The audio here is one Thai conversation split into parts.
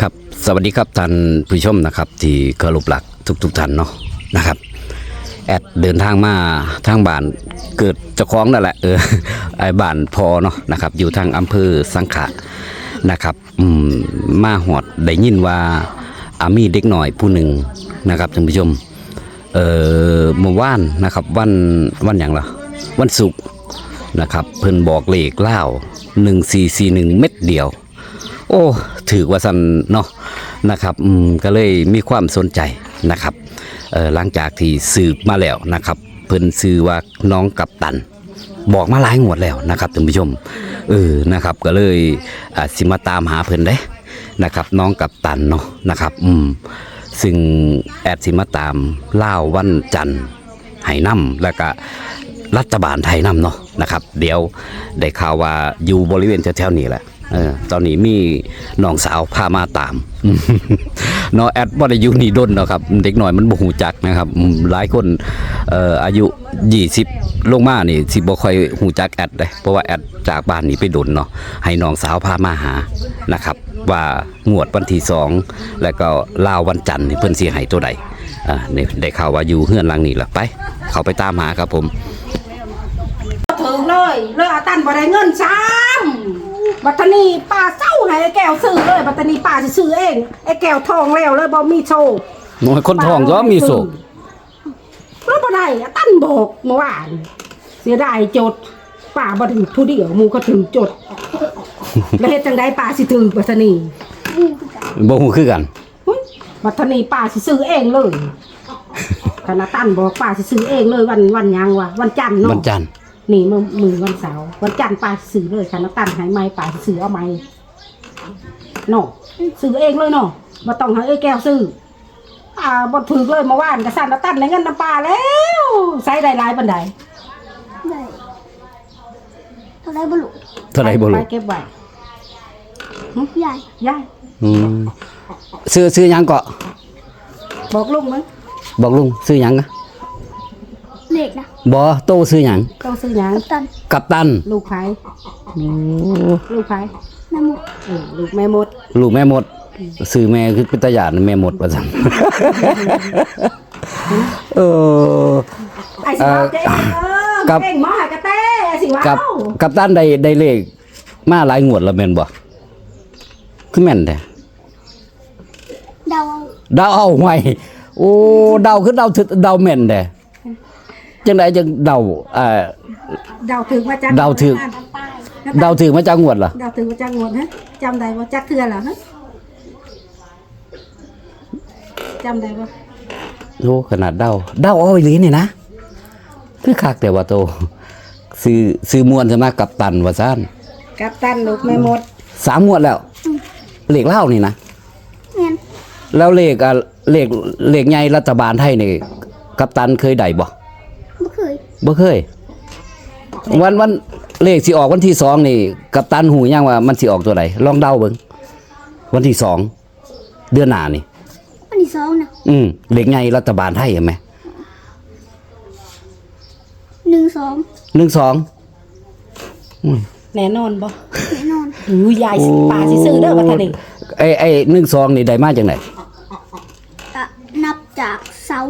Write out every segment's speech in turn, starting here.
ครับสวัสดีครับท่านผู้ชมนะครับที่เคารพหลักทุกๆท่านเนาะนะครับแอดเดินทางมาทางบ้านเกิดเจ้าของนั่นแหละเออไอ้บ้านพอเนาะนะครับ อยู่ทางอำเภอสังขะนะครับอืมมาหอดได้ยินว่าอามีเด็กหน่อยผู้หนึ่งนะครับท่านผู้ชมเออเมื่อวานนะครับวันวันอย่างละวันศุกร์นะครับ เพิ่นบอกเลขเล่า1441เม็ดเดียว โอ้ ถือว่าสันเนาะนะครับก็เลยมีความสนใจนะครับหลังจากที่สืบมาแล้วนะครับเพิ่นซื้อว่าน้องกับตัน บอกมาหลายงวดแล้วนะครับท่านผู้ชมเออนะครับก็เลยสิมาตามหาเพิ่นได้นะครับ น้องกับตันเนาะนะครับอืมซึ่งแอดสิมาตามล่าววันจันทร์ไหน้ำแล้วก็รัฐบาลไทยน้ำเนาะนะครับ เดี๋ยวได้ข่าวว่าอยู่บริเวณแถวๆนี้แหละ เออตอนนี้มีน้องสาวพามาตามน้องแอดบ่ได้อยู่นี่ดนเนาะครับ เด็กหน่อยมันบ่ฮู้จักนะครับอืมหลายคนเอ่ออายุ 20 ลงมานี่สิบ่ค่อยฮู้จักแอดเลยเพราะว่าแอดจากบ้านนี้ไปดนเนาะให้น้องสาวพามาหานะครับ ว่างวดวันที่สองแล้วก็ลาววันจันทร์นี่เพิ่นสิให้ตัวใดอ่านี่ได้ข่าวว่าอยู่เฮือนหลังนี้ล่ะไป เข้าไปตามหาครับผมถึงเลยเลยอาตันบ่ได้เงินซ้ำ บัตตานีป้าเศร้าให้ไอ้แก้วซื้อเลยบัตตานีป้าสิซื้อเองไอ้แก้วทองแล้วเลยบ่มีโชว์น้อยคนทองก็มีโศกแล้วบ่ได้อาตันบอกเมื่อวานเสียดายจดป้าบ่ถึงผู้เดียวหมู่ก็ถึงจด แล้วเฮ็ดจังไดป้าสิถึงบัตตานีบ่ฮู้คือกันหึบัตตานีป้าสิซื้อเองเลยคณะตันบอกป้าสิซื้อเองเลยวันวันหยังวะวันจันทร์เนาะวันจันทร์ นี่มือมือวันเสาร์วันจันทร์ป้าซื้อเลยค่ะน้ำตาลหายไม้ป้าซื้อเอาไม้เนาะซื้อเองเลยเนาะมาต้องให้เอ้ยแก้วซื้ออ่าบดถือเลยเมาว่านกระสันน้ำตาลในเงินน้ำปลาแล้วใส่ได้หลายบันไดได้เท่าไรบลุเท่าไหร่บ่รู้ไปเก็บไว้ใหญ่ย่ายอืมซื้อซื้อหยังเกาะบอกลุงมั้งบอกลุงซื้อหยังอะ เล็กนะบ่โตซื้อหยังต้องซื้อหยังกัปตันกัปตัน ลูกไผ่ลูกไผ่น้ำหมดเออลูกแม่มด ลูกแม่หมดซื้อแม่คือเป็นตาหยาดแม่หมดว่าซั่นเออไอ้สิว้าวเจ๊เออกับเก่งมากกระเต้ไอ้สิว้ากับวกัปตันได้ได้เลข มาหลายงวดแล้วแม่นบ่คือแม่นแท้เดาเดาเอาไว้โอ้เดาคือเดาถึกเดาแม่นแท้ จังไดจังเดาเอ่อเดาถึงมาจากเดาถึงเดาถึงมาจากงวดล่ะเดาถึงมาจากงวดฮะจำได้ว่าจักเทื่อเหรอฮะจำได้ปะโอ้ขนาดเดาเดาเอาอีหลีนี่นะคือคักแต่ว่าโตซื้อซื้อมวนสมากัปตันว่าซั่นกัปตันลูกแม่มดสามงวดแล้วเลขเล่านี่นะเงี้ยแล้วเลขอะเลขเลขใหญ่รัฐบาลไทยนี่กัปตันเคยได้บ่ไม่เคย บ่เคย วันวันเลขสิออกวันที่สองนี่กัปตันหูยังว่ามันสิออกตัวไหนลองเดาเบิ่งวันที่สองเดือนหน้านี่ วันที่สองนะอืมเลขใหญ่รัฐบาลไทยเห็นไหมหนึ่งสองหนึ่งสองแน่นอนบ่แน่นอนอู้ยายสิป่าสิซื้อเด้อบัดนี้ไอ้ไอ้หนึ่งสองนี่ได้มาจากไหนอะนับจากเสา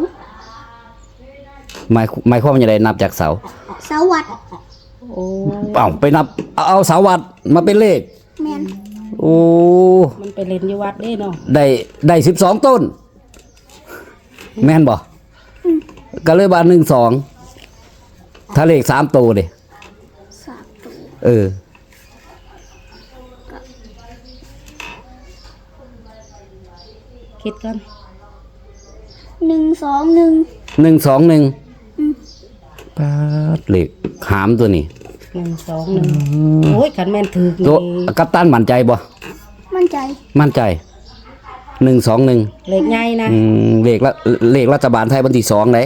หมายหมายความว่าจะได้นับจากเสาเสาวัดโอ้เอ้าไปนับเอาเอาเสาวัดมาเป็นเลขแมนโอ้มันไปเล่นอยู่วัดเด้เนาะได้ได้สิบสองต้น แม่นบ่ก็เลยบาหนึ่งสองถ้าเลขสามตัวเด้สามตัวเออคิดกันหนึ่งสองหนึ่งหนึ่งสองหนึ่งอืม ปาดเลขหามตัวนี้หนึ่งสองหนึ่งโอ้ยขันแม่นถือตัวนี่กัปตันมั่นใจบ่มั่นใจมั่นใจหนึ่งสองหนึ่งเล็กใหญ่นะอืมเลขละเลขรัฐบาลไทยวันที่สองไหน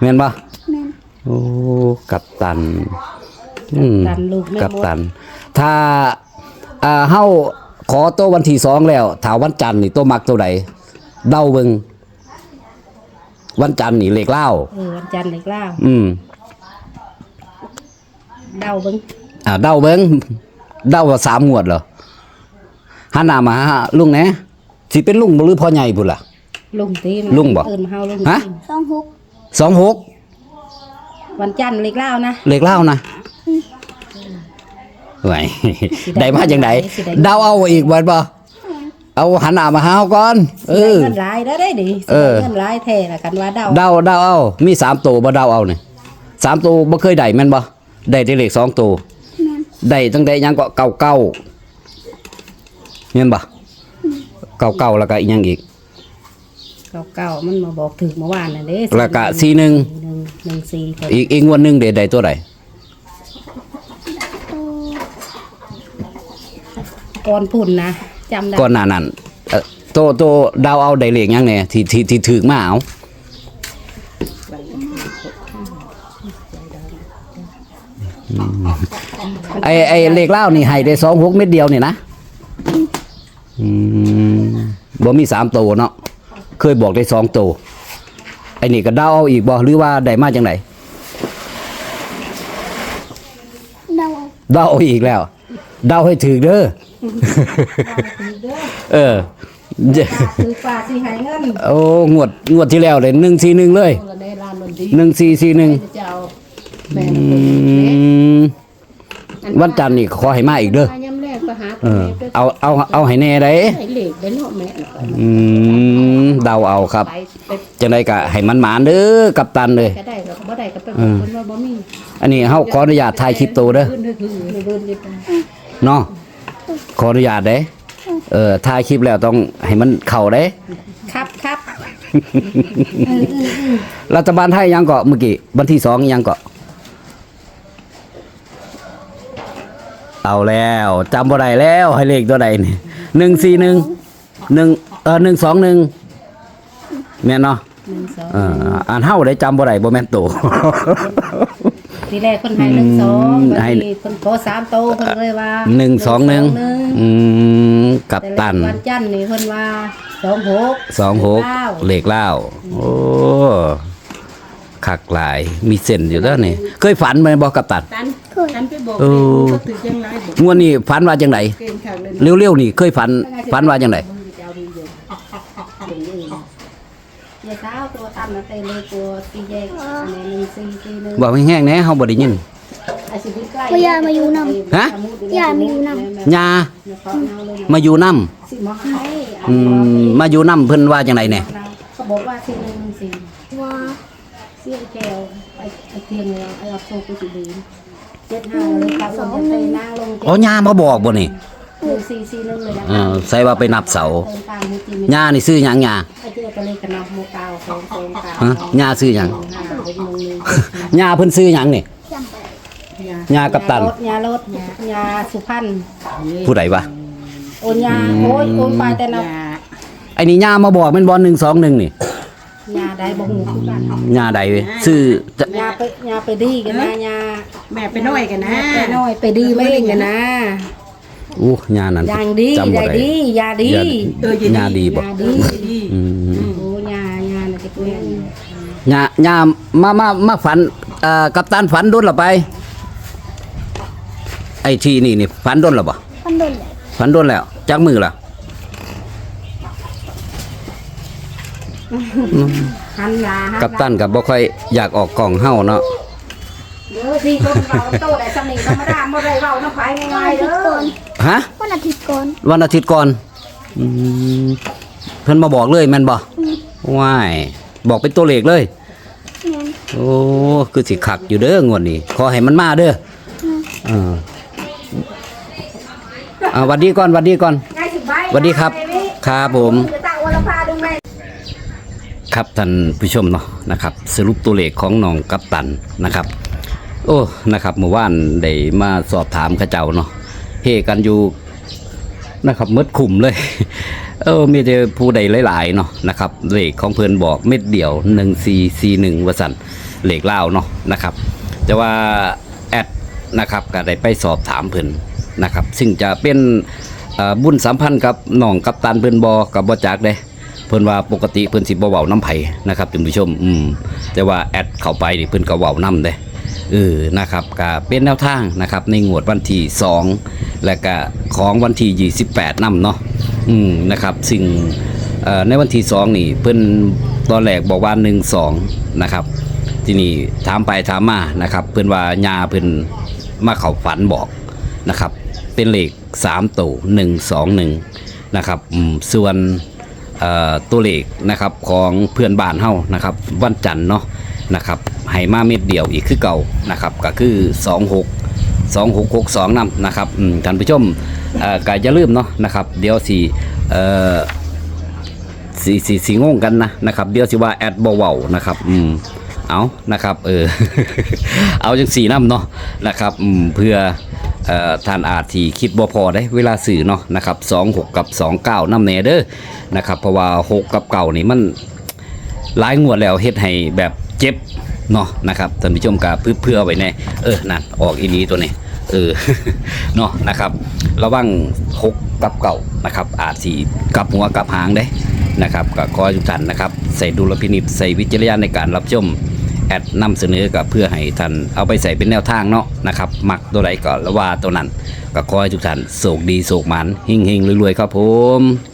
แม่นบ่แมนโอ้กัปตันอืมตันลูกแม่กัปมดตัน ถ้าอ่าเฮาขอโตววันที่สองแล้วถ้าวันจันทร์นี่โตวมักตัวใดเดาเบิง วันจันทร์นี่เลขเล่าเออวันจันทร์เล็กเล่าอืม เดาเบิ่งอ่าเดาเบิงเดาว่าสามงวดเหรอหันหน้ามาหาลุงแหน่สิเป็นลุงบ่หรือพ่อใหญ่พุ่นล่ะ ลุงตีนลุงบ่เอิ้นเฮาลุงฮะ ตีนสองหกสองหกวันจันทร์เล็กเล่านะ เลขเล่านะไหว ได้มาจังไดเดาเอาอีกบ่บ่ เอาหันหน้ามาหาเฮาก่อน เออ เงินหลายได้ได้ดิเออ เงินหลายแท้ละกันว่าเดาเดาเดาเอา มีสามตัวบ่เดาเอานี่สามตัวบ่เคยได้แม่นบ่ได้แต่เลขสองตัวแม่นได้ตั้งแต่หยังก็เก่าเก้าแม่นบ่เก่าเก้าแล้วก็อีกหยังอีก เก่าๆมันมาบอกถึกเมื่อวานน่ะเด้แล้วก็สี่หนึ่ง หนึ่งหนึ่งสี่เพิ่นอีกอีกงวดหนึงเด้ได้ตัวใดตัวก่อนพุ่นนะ จำได้ ก่อนหน้านั้นเอ่อโตโตเดาเอาได้เลขหยังแหน่ที่ที่ที่ถูกมาเอาไอไอเลขเล่านี่ให้ได้สองหกเม็ดเดียวนี่นะอืมบ่มีสามตัวเนาะเคยบอกได้สองตัวไอนี่ก็เดาเอาอีกบ่หรือว่าได้มาจังไหนเดาเดาเอาอีกแล้ว เดาให้ถึกเด้อ เออถือปลาสิให้เงินโอ้งวดงวดที่แล้วเลยหนึ่งสี่หนึ่งเลยเงินในร้านดนตรีหนึ่งสี่สี่หนึ่งจะเอาแม่นเพิ่นวันจันทร์นี่ขอให้มาอีกเด้อมาย่ำแรกก็หาเออเอาเอาเอาให้แน่ได้ให้เหล็กได้เนาะแม่น่ะไปอืมเดาเอาครับไปไปจังไดก็ให้มันหมานเด้อกับตันเลย ก็ได้ก็บ่ได้ก็ไปบอกคนว่าบ่มีอันนี้เฮาขออนุญาตถ่ายคลิปโตเด้อขึ้นคือเดินอยู่ไปเนาะขออนุญาตเด้ เออถ่ายคลิปแล้วต้องให้มันเข้าเด้ ครับครับรัฐบาลไทยยังเกาะเมื่อกี้วันที่สองยังเกาะเอาแล้วจำบ่ได้แล้วให้เลขตัวใดนี่หนึ่งสี่หนึ่งหนึ่งเออหนึ่งสองหนึ่งแม่นเนาะหนึ่งสองเอออ่านเฮาได้จำบ่ได้บ่แม่นโต ทีแรกคนให้หนึ่งสองอืมบางให้ทีคนขอสามโตเพิ่นเลยว่าหนึ่งสองหนึ่งอืมกับแต่ตันวันจันทร์นี่เพิ่นว่าสองหกสองหกเก้าเลขเล่าโอ้คักหลายมีเส้นอยู่แล้วนี่เคยฝันไหมบ่กับตันตันเคยตันไปบอกเออก็ถือยังไรบอกงวดนี้ฝันว่าจังไดเก่งขางเลยเร็วๆนี่เคยฝันฝันว่าจังไดยายสาวตัวตันนะเตเลยตัวตีแยกอันนี้หนึ่งสี่สี่หนึ่งบอกแห้งๆแหน่เฮาบ่ได้ยินไอ้สิบิใกล้ว่ายายมาอยู่นำฮะ ยายมาอยู่น ยามาอยู่นํสิมาให้อืมมาอยู่นํเพิ่นว่าจังไดแหน่เขาบอกว่าสี่หนึ่งสี่ว่าเสี้ยแก้วไอ้ไอ้เทียงเลยไอ้เอาโซ่ไปสิดีเจ็ดห้าเลยตาลงจะเตะนางลงอ๋อยามาบอกบ่นี่ หนึ่งสี่สี่หนึ่งเลยนะเออใส่ว่าไปนับเสาเติมตามให้กินยานี่ซื้อหยังยาไอ้เจ้าก็เลยกระนำโมกาวสองสองกาวฮะยาซื้อหยังห้าหกโมงหนึ่งยาเพิ่นซื้อหยังนี่จำไปยากัปตันยารถยารถยาสุพรรณผู้ใดวะโอนยาโอ้ยโอนไปแต่นะไอ้นี่ยามาบอกแม่นบ่121นี่ยาได้บ่หูคือกันยาใดเว้ยซื้อจะยาไปยาไปดีกันนะยาแม่ไปน้อยกันนะ ไปน้อยไปดีไม่เองกันนะ อู้ยานั้นยางดีจำบ่ยาได้ดียาดียาญาดีบ่ยาดีดีอืมโอ้ยายาน่ะจะเป็นยายามามามาฝันเอ่อกัปตันฝันโดนละไป ไอ้ที่นี่นี่ฝันโดนละบ่พันโดนเลยฝันโดนแล้วจักมือละหันยาหันกัปตันกับบ่ค่อยอยากออกกล่องเฮาเนาะเด้อที่คนเราโตได้สำนีธรรมดาบ่ได้เว้าน้ำไผวันง่ายอาๆทิเด้ตย์ก่ออน ฮะ วันอาทิตย์ก่อนวันอาทิตย์ก่อนอืมเพิ่นมาบอกเลยแม่นบ่ว้ายบอกเป็นตัวเลขเลย แม่นโอ้คือสิคักอยู่เด้องวดนี้ขอให้มันมาเด้อเอออ่าหวัดดีก่อนหวัดดีก่อนง่ายสิใบสวัสดีครับ ครับผมจะตั้งวันละพาดึงแม่ครับท่านผู้ชมเนาะนะครับ สรุปตัวเลขของน้องกัปตันนะครับ โอ้นะครับเมื่อวานได้มาสอบถามเข้าเจ้าเนาะ เฮกันอยู่นะครับหมดขุมเลย เออมีแต่ผู้ใดหลายๆเนาะนะครับเลขของเพิ่นบอกเม็ดเดียว1 4 4 1ว่าสั่นเลขเล่าเนาะนะครับ แต่ว่าแอดนะครับก็ได้ไปสอบถามเพิ่นนะครับซึ่งจะเป็นอ่อบุญสัมพันธ์กับน้องกัปตันเพิ่นบอกับบ่จักเด้เพิ่นว่าปกติเพิ่นสิบ่เว้าน้ำไผ่นะครับท่านผู้ชมอืมแต่ว่าแอดเข้าไปนี่เพิ่นก็เว้านํเด้ เออนะครับก็เป็นแนวทางนะครับในงวดวันที่ 2 และก็ของวันที่ 28นำเนาะอืมนะครับสิ่งเอ่อในวันที่สองนี่เพิ่นตอนแรกบอกว่าหนึ่งสองนะครับทีนี้ถามไปถามมานะครับเพิ่นว่ายาเพิ่นมาเขาฝันบอกนะครับ เป็นเลขสามตัวหนึ่งสองหนึ่งนะครับส่วนเอ่อตัวเลขนะครับของเพื่อนบ้านเฮานะครับ วันจันทร์เนาะนะครับ ให้มาเม็ดเดียวอีกคือเก่านะครับก็คือสองหก2662นำนะครับท่านผู้ชมเอ่อก็อย่าลืมเนาะนะครับเดี๋ยวสิเอ่อสิสิสิงงกันนะนะครับเดี๋ยวสิว่าแอดบเว้านะครับอืมเอานะครับเออเอาจังสี่น้ำเนาะนะครับอืมเพื่อเอ่อท่านอาจที่คิดบ่พอได้เวลาสื่อเนาะนะครับ26กับ29น้ำแน่เด้อนะครับเพราะว่า6กับเก่านี่มันหลายงวดแล้วเฮ็ดให้แบบเจ็บ เนาะนะครับท่านผู้ชมก็เพื่อเพื่อไว้แน่เออนั่นออกอีหลีตัวนี้เออเนาะนะครับ ระวังหกกับเก่านะครับ อาจสิกลับหัวกับหางได้นะครับก็ขอให้ทุกท่านนะครับ ใส่ดุลพินิจใส่วิจารณญาณในการรับชมแอดนำเสนอกับเพื่อให้ท่านเอาไปใส่เป็นแนวทางเนาะนะครับมักตัวใดก็ละว่าตัวนั้นก็ขอให้ทุกท่านโศกดีโศกหมันหิ่งๆรวยๆครับผม